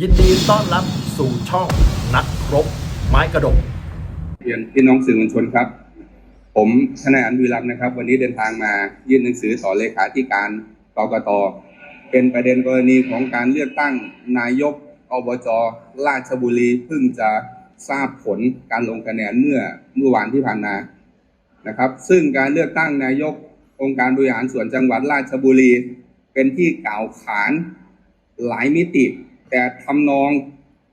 ยินดีต้อนรับสู่ช่องนักรบไม้กระดกเรียนพี่น้องสื่อมวลชนครับ ผมทนายอันวีรัมย์นะครับ วันนี้เดินทางมายื่นหนังสือต่อเลขาธิการกกตเป็นประเด็นกรณีของการเลือกตั้งนายกอบจราชบุรีเพิ่งจะทราบผลการลงคะแนนเมื่อเมื่อวานที่ผ่านมานะครับ ซึ่งการเลือกตั้งนายกองค์การบริหารส่วนจังหวัดราชบุรี เป็นที่กล่าวขานหลายมิติ แต่ทำนอง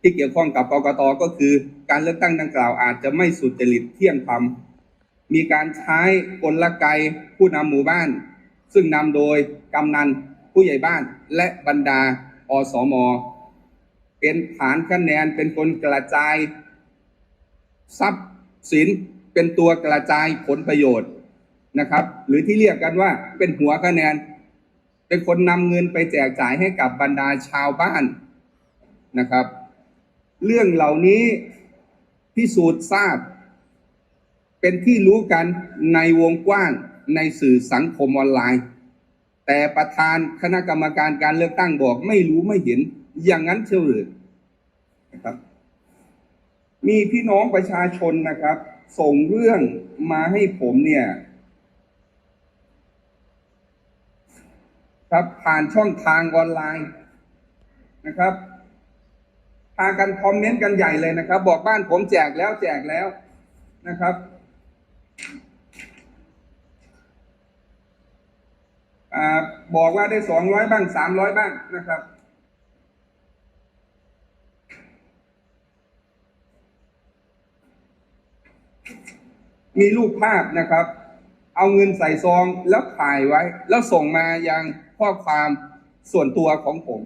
ที่เกี่ยวข้องกับกกตก็คือ การเลือกตั้งดังกล่าวอาจจะไม่สุจริตเที่ยงธรรมมีการใช้กลไกผู้นำหมู่บ้าน ซึ่งนำโดยกำนันผู้ใหญ่บ้านและบรรดาอสมเป็นฐานคะแนนเป็นคนกระจาย ทรัพย์สินเป็นตัวกระจายผลประโยชน์นะครับ หรือที่เรียกกันว่าเป็นหัวคะแนน เป็นคนนำเงินไปแจกจ่ายให้กับบรรดาชาวบ้าน นะครับ เรื่องเหล่านี้พิสูจน์ทราบ เป็นที่รู้กันในวงกว้างในสื่อสังคมออนไลน์ แต่ประธานคณะกรรมการการเลือกตั้งบอก ไม่รู้ไม่เห็นอย่างนั้นเชียวหรือนะครับ มีพี่น้องประชาชนนะครับ ส่งเรื่องมาให้ผมเนี่ยครับผ่านช่องทางออนไลน์นะครับ พากันคอมเมนต์กันใหญ่เลยนะครับ บอกบ้านผมแจกแล้วแจกแล้วนะครับอบอกว่าได้สองร้อยบ้างสามร้อยบ้างนะครับ มีรูปภาพนะครับ เอาเงินใส่ซองแล้วถ่ายไว้ แล้วส่งมายังข้อความส่วนตัวของผม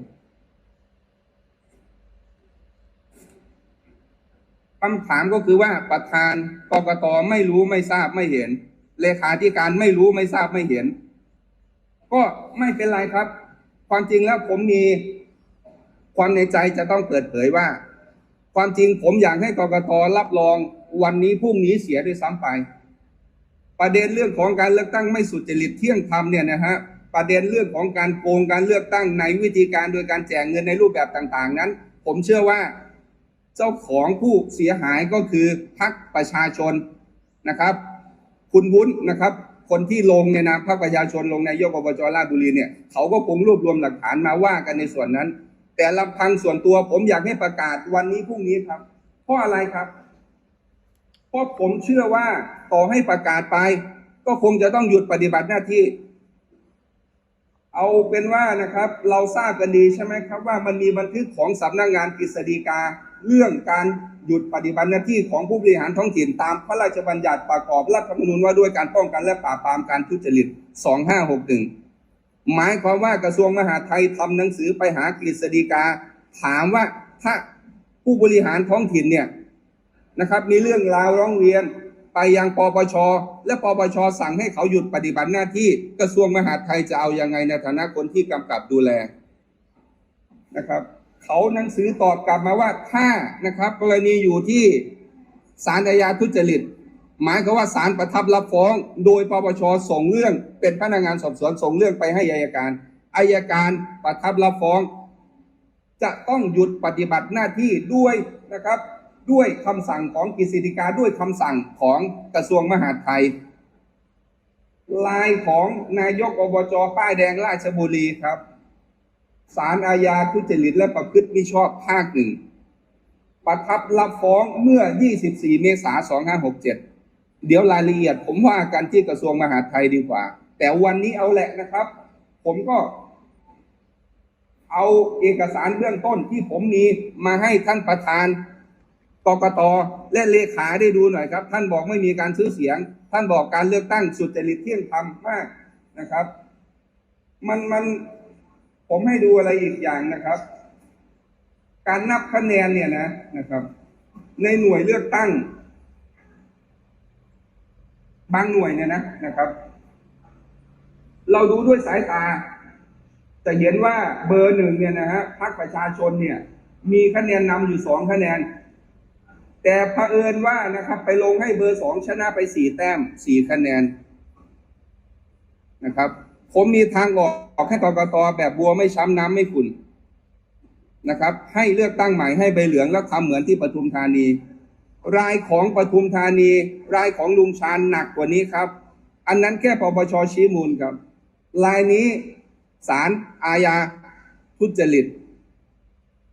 คำถามก็คือว่าประธานกกตไม่รู้ไม่ทราบไม่เห็น เลขาธิการไม่รู้ไม่ทราบไม่เห็น ก็ไม่เป็นไรครับ ความจริงแล้วผมมีความในใจจะต้องเปิดเผยว่า ความจริงผมอยากให้กกตรับรองวันนี้พรุ่งนี้เสียด้วยซ้ำไป ประเด็นเรื่องของการเลือกตั้งไม่สุจริตเที่ยงธรรมเนี่ยนะฮะประเด็นเรื่องของการโกงการเลือกตั้งในวิธีการโดยการแจกเงินในรูปแบบต่าง ๆ นั้น ผมเชื่อว่า เจ้าของผู้เสียหายก็คือพรรคประชาชนนะครับ คุณวุ้นนะครับ คนที่ลงในนามพรรคประชาชนลงนายกอบจราชบุรีเนี่ยเขาก็คงรวบรวมหลักฐานมาว่ากันในส่วนนั้น แต่ลำพังส่วนตัวผมอยากให้ประกาศวันนี้พรุ่งนี้ครับ เพราะอะไรครับ เพราะผมเชื่อว่าต่อให้ประกาศไป ก็คงจะต้องหยุดปฏิบัติหน้าที่เอาเป็นว่านะครับเราทราบกันดีใช่ไหมครับว่ามันมีบันทึกของสำนักงานกฤษฎีกา เรื่องการหยุดปฏิบัติหน้าที่ของผู้บริหารท้องถิ่นตามพระราชบัญญัติประกอบรัฐธรรมนูญว่าด้วยการป้องกันและปราบปรามการทุจริต 2561 หมายความว่ากระทรวงมหาดไทยทำหนังสือไปหากฤษฎีกา ถามว่าถ้าผู้บริหารท้องถิ่นเนี่ยนะครับมีเรื่องราวร้องเรียนไปยังปปช และปปช สั่งให้เขาหยุดปฏิบัติหน้าที่กระทรวงมหาดไทยจะเอายังไงในฐานะคนที่กำกับดูแลนะครับ เขาหนังสือตอบกลับมาว่าถ้านะครับ กรณีอยู่ที่ศาลอาญาทุจริต หมายความว่าศาลประทับรับฟ้อง โดยปปชส่งเรื่อง เป็นพนักงานสอบสวนส่งเรื่องไปให้อัยการอายการประทับรับฟ้อง จะต้องหยุดปฏิบัติหน้าที่ด้วยนะครับ ด้วยคำสั่งของกฤษฎีกาด้วยคำสั่งของกระทรวงมหาดไทยลายของนายกอบจป้ายแดงราชบุรีครับ ศาลอาญาทุจริตและประพฤติมิชอบภาคหนึ่งประทับรับฟ้องเมื่อ 24 เมษายน 2567 เดี๋ยวรายละเอียด ผมว่ากันที่กระทรวงมหาดไทยดีกว่า แต่วันนี้เอาแหละนะครับ ผมก็ เอาเอกสารเบื้องต้นที่ผมมีมาให้ท่านประธานกกตและเลขาได้ดูหน่อยครับ ท่านบอกไม่มีการซื้อเสียง ท่านบอกการเลือกตั้งสุจริตเที่ยงธรรมมากนะครับ มันมัน ผมให้ดูอะไรอีกอย่างนะครับ การนับคะแนนเนี่ยนะนะครับ ในหน่วยเลือกตั้ง บางหน่วยเนี่ยนะนะครับ เราดูด้วยสายตาจะเห็นว่าเบอร์หนึ่งเนี่ยนะฮะพรรคประชาชนเนี่ย มีคะแนนนำอยู่สองคะแนน แต่เผอิญว่านะครับ ไปลงให้เบอร์สองชนะไปสี่แต้มสี่คะแนนนะครับ ผมมีทางออกให้กกตแบบบัวไม่ช้ำน้ำไม่ขุ่นนะครับ ให้เลือกตั้งใหม่ให้ใบเหลืองแล้วทำเหมือนที่ปทุมธานี รายของปทุมธานี รายของลุงชาญหนักกว่านี้ครับ อันนั้นแค่ปปชชี้มูลครับ รายนี้ศาลอาญาทุจริต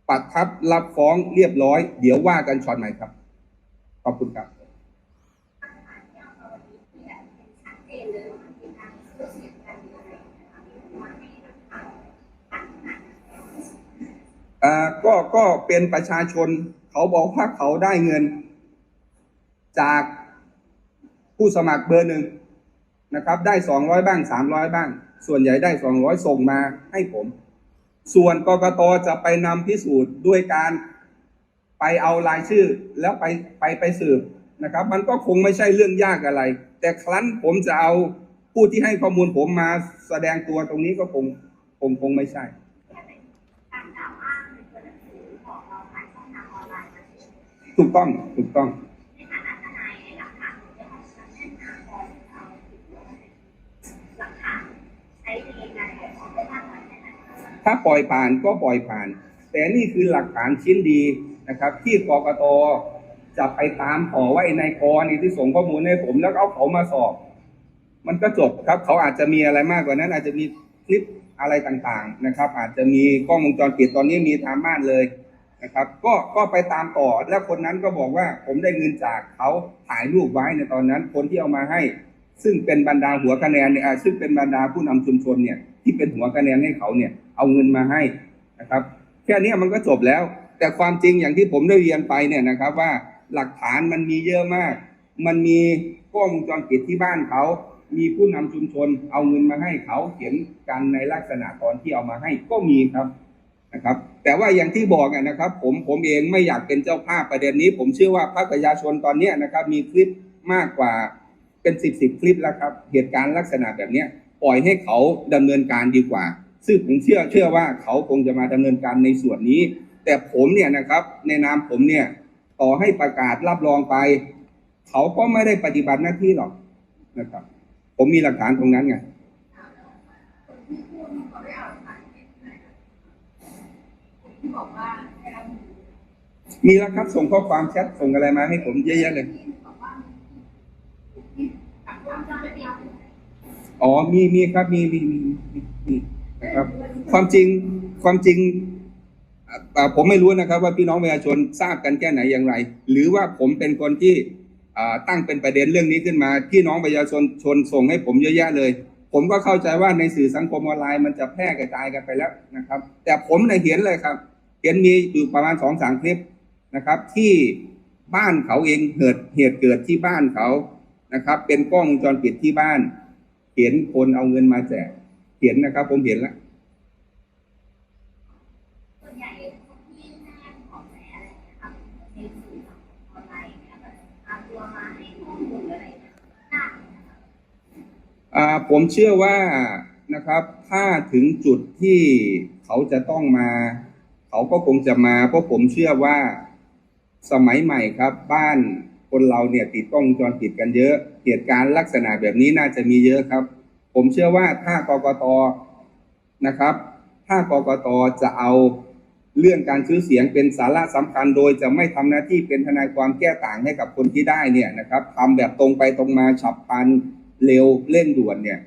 ปัดทับรับฟ้องเรียบร้อย เดี๋ยวว่ากันช็อตใหม่ครับ ขอบคุณครับ ก็ก็เป็นประชาชนเขาบอกว่าเขาได้เงิน จากผู้สมัครเบอร์หนึ่งนะครับ ได้สองร้อยบ้างสามร้อยบ้าง ส่วนใหญ่ได้สองร้อยส่งมาให้ผม ส่วนกกตจะไปนำพิสูจน์ด้วยการไปเอารายชื่อแล้วไปไปไปสืบนะครับ มันก็คงไม่ใช่เรื่องยากอะไร แต่ครั้นผมจะเอาผู้ที่ให้ข้อมูลผมมาแสดงตัวตรงนี้ก็คงคงคงไม่ใช่ ถูกต้องถูกต้อง ถ้าปล่อยผ่านก็ปล่อยผ่าน แต่นี่คือหลักฐานชิ้นดีนะครับ ที่กกตจะไปตามต่อว่าไอ้นายกรนี่ที่ส่งข้อมูลให้ผมแล้วเอาเขามาสอบ มันก็จบครับ เขาอาจจะมีอะไรมากกว่านั้น อาจจะมีคลิปอะไรต่างๆ นะครับ อาจจะมีกล้องวงจรปิดตอนนี้มีทางบ้านเลย นะครับ ก็ก็ไปตามต่อแล้วคนนั้นก็บอกว่าผมได้เงินจากเขาถ่ายรูปไว้ในตอนนั้น คนที่เอามาให้ ซึ่งเป็นบรรดาหัวคะแนนเนี่ยซึ่งเป็นบรรดาผู้นำชุมชนเนี่ยที่เป็นหัวคะแนนให้เขาเนี่ยเอาเงินมาให้นะครับ แค่นี้มันก็จบแล้ว แต่ความจริงอย่างที่ผมได้เรียนไปเนี่ยนะครับว่าหลักฐานมันมีเยอะมาก มันมีกล้องวงจรปิดที่บ้านเขามีผู้นำชุมชนเอาเงินมาให้เขาเขียนกันในลักษณะตอนที่เอามาให้ก็มีครับนะครับ แต่ว่าอย่างที่บอกนะครับ ผมผมเองไม่อยากเป็นเจ้าภาพประเด็นนี้ ผมเชื่อว่าพรรคประชาชนตอนนี้นะครับ มีคลิปมากกว่าเป็นสิบสิบคลิปแล้วครับ เหตุการณ์ลักษณะแบบนี้ปล่อยให้เขาดำเนินการดีกว่า ซึ่งผมเชื่อเชื่อว่าเขาคงจะมาดำเนินการในส่วนนี้ แต่ผมเนี่ยนะครับในนามผมเนี่ยต่อให้ประกาศรับรองไป เขาก็ไม่ได้ปฏิบัติหน้าที่หรอกนะครับ ผมมีหลักฐานตรงนั้นไง ที่ บอกว่าได้รับมีแล้วครับส่งข้อความแชทส่งอะไรมาให้ผมเยอะแยะเลยอ๋อมีมีครับมีมีมีมีนะครับ ความจริงความจริงผมไม่รู้นะครับ ว่าพี่น้องประชาชนทราบกันแค่ไหนอย่างไร หรือว่าผมเป็นคนที่ตั้งเป็นประเด็นเรื่องนี้ขึ้นมา พี่น้องประชาชนชนส่งให้ผมเยอะแยะเลย ผมก็เข้าใจว่าในสื่อสังคมออนไลน์มันจะแพร่กระจายกันไปแล้วนะครับ แต่ผมเนี่ยเห็นเลยครับ เห็นมีอยู่ประมาณสองสามคลิปนะครับ ที่บ้านเขาเองเหตุเหตุเกิดที่บ้านเขานะครับ เป็นกล้องวงจรปิดที่บ้าน เห็นคนเอาเงินมาแจกเห็นนะครับ ผมเห็นแล้วผมเชื่อว่านะครับ ถ้าถึงจุดที่เขาจะต้องมา เขาก็คงจะมาเพราะผมเชื่อว่าสมัยใหม่ครับ บ้านคนเราเนี่ยติดกล้องวงจรปิดกันเยอะเหตุการณ์ลักษณะแบบนี้น่าจะมีเยอะครับ ผมเชื่อว่าถ้ากกตนะครับ ถ้ากกตจะเอาเรื่องการซื้อเสียงเป็นสาระสำคัญโดยจะไม่ทำหน้าที่เป็นทนายความแก้ต่างให้กับคนที่ได้เนี่ยนะครับทำแบบตรงไปตรงมาฉับพลันเร็วเร่งด่วนเนี่ย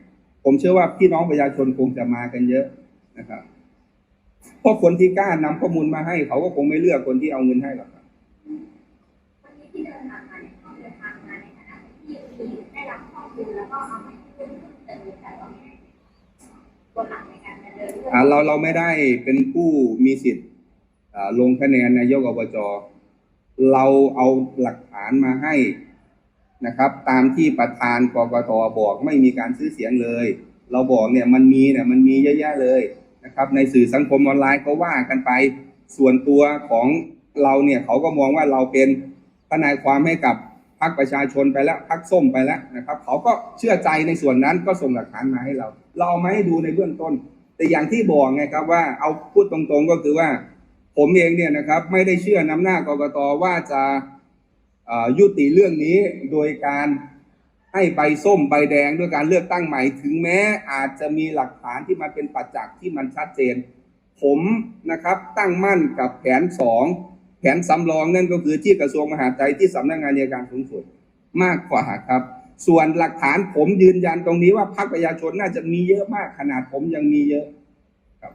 ผมเชื่อว่าพี่น้องประชาชนคงจะมากันเยอะนะครับ เพราะคนที่กล้านำข้อมูลมาให้ เขาก็คงไม่เลือกคนที่เอาเงินให้หรอกครับวันนี้ที่เดินทางมาเขาเดินทางมาในฐานะที่มีได้รับข้อมูลแล้วก็เอาเพิ่มเติมแต่ว่าไม่ได้ตัวหลักในการเนินเรื่องอ่าเราเราไม่ได้เป็นผู้มีสิทธิ์ลงคะแนนนายกอบจเราเอาหลักฐานมาให้นะครับ ตามที่ประธานกกตบอกไม่มีการซื้อเสียงเลย เราบอกเนี่ยมันมีเนี่ยมันมีเยอะแยะเลย นะครับ ในสื่อสังคมออนไลน์ก็ว่ากันไป ส่วนตัวของเราเนี่ยเขาก็มองว่าเราเป็นทนายความให้กับพรรคประชาชนไปแล้วพรรคส้มไปแล้วนะครับ เขาก็เชื่อใจในส่วนนั้นก็ส่งหลักฐานมาให้เรา เราเอามาให้ดูในเบื้องต้น แต่อย่างที่บอกไงครับว่าเอาพูดตรงๆก็คือว่า ผมเองเนี่ยนะครับ ไม่ได้เชื่อน้ำหน้ากรกตว่าจะยุติเรื่องนี้โดยการ ให้ใบส้มใบแดงด้วยการเลือกตั้งใหม่ ถึงแม้อาจจะมีหลักฐานที่มันเป็นปัจจักที่มันชัดเจน ผมนะครับตั้งมั่นกับแผนสองแผนสำรองนั่นก็คือที่กระทรวงมหาดไทยที่สำนักงานอัการสูงสุดมากกว่าครับ ส่วนหลักฐานผมยืนยันตรงนี้ว่าพรรคประชาชนน่าจะมีเยอะมากขนาดผมยังมีเยอะครับ